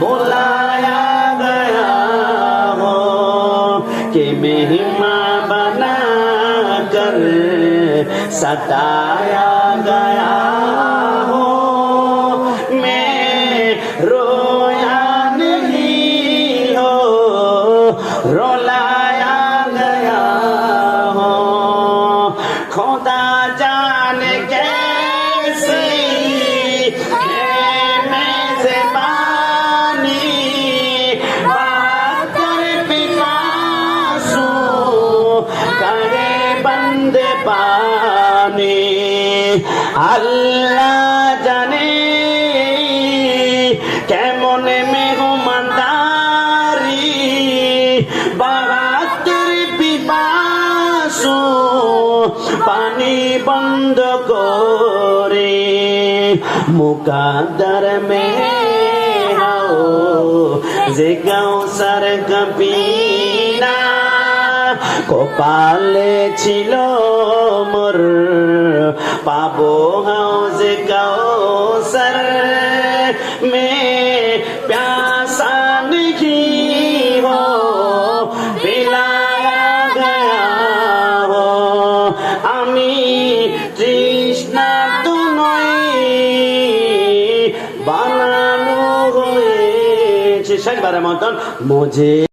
बुलाया गया हो कि महिमा बना कर सताया गया हो मैं रोया नहीं हो रोलाया गया हो खुदा দে পানি। আল্লাহ জানে কেমন মেহমানদারি। বারাতের পিপাসু পানি বন্ধ করে। মুকাদার মে যে গাঁও সার কপি কপালে ছিল মোর। পাবো হাউজে কাউসার। মে প্যাসা নেহি আমি তৃষ্ণা মতন মুঝে